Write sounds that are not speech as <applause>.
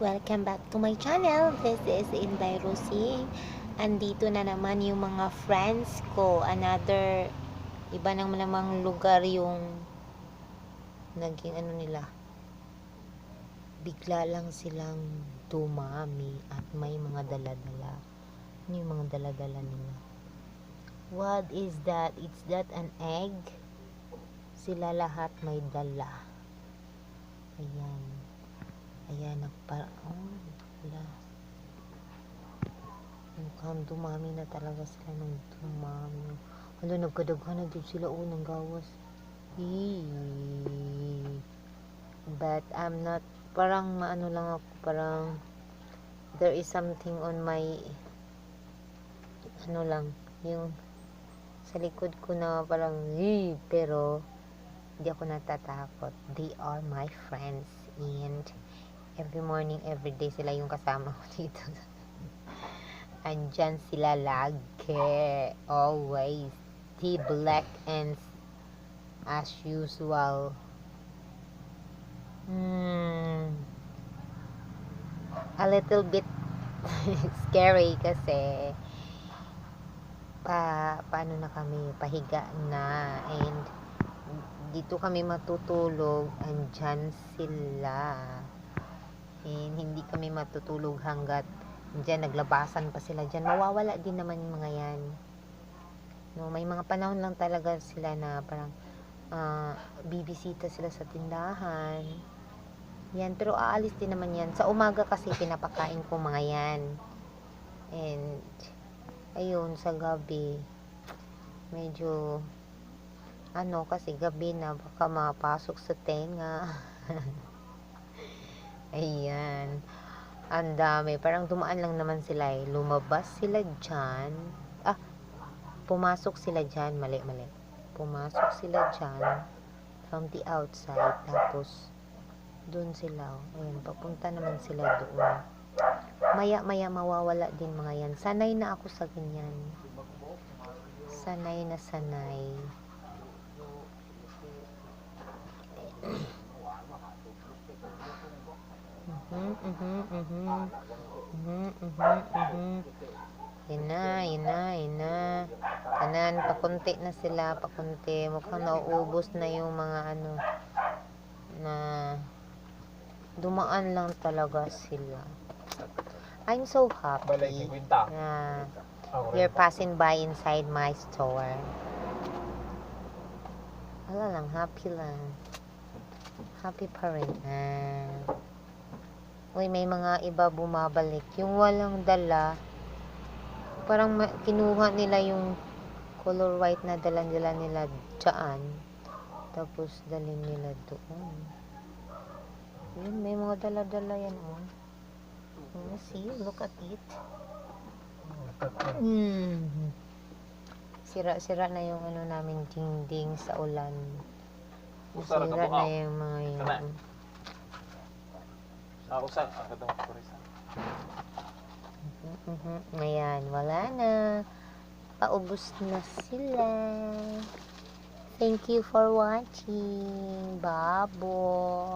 Welcome back to my channel. This is Inday Rosie. Andito na naman yung mga friends ko. Another, iba nang namang lugar yung naging ano nila. Bigla lang silang dumami at may mga dala-dala. Ano yung mga dala-dala nila? What is that? It's that an egg? Sila lahat may dala. Ayan. Ayan, nagpa... Oh, wala. Mukhang dumami na talaga sila ng dumami. Hala, nagkadaghan na din sila unang gawas. Eee. But I'm not... Parang maano lang ako, parang... There is something on my... Ano lang, yung... Sa likod ko na parang... Eee, pero... Hindi ako natatakot. They are my friends. And every morning, every day sila yung kasama ko dito. <laughs> Andyan sila lagi. Always. The black ants as usual. Hmm. A little bit <laughs> scary kasi pa paano na kami pahiga na and dito kami matutulog andyan sila and kami matutulog hanggat dyan naglabasan pa sila dyan. Mawawala din naman mga yan. No may mga panahon lang talaga sila na parang ah, bibisita sila sa tindahan. Yan pero aalis din naman yan. Sa umaga kasi pinapakain ko mga yan. And ayun sa gabi medyo ano kasi gabi na baka mapasok sa tenga. <laughs> Ayan ang dami. Parang dumaan lang naman sila eh. Lumabas sila dyan. Ah pumasok sila dyan. Mali mali. Pumasok sila dyan from the outside. Tapos doon sila. Oh. ayan papunta naman sila doon. Maya maya mawawala din mga yan. Sanay na ako sa ganyan. Sanay na sanay Mhm, mhm, mhm. Mhm, mhm. Yun na, yun na, yun na. Tanan, pakunti na sila, pakunti. Mukhang nauubos na yung mga ano, na dumaan lang talaga sila. I'm so happy na you're passing by inside my store. Wala lang, happy lang. Happy pa rin. Ah. Uy, may mga iba bumabalik. Yung walang dala, parang kinuha nila yung color white na dala-dala nila dyan. Tapos dalhin nila doon. Yun, may mga dala-dala yan, oh. Oh, see, look at it. Mm. Sira-sira na yung ano namin dingding sa ulan. Sira na yung mga yun. Kana. Ako sa ako daw ko rin sa. Mhm. Ayan, wala na. Paubos na sila. Thank you for watching. Bye-bye.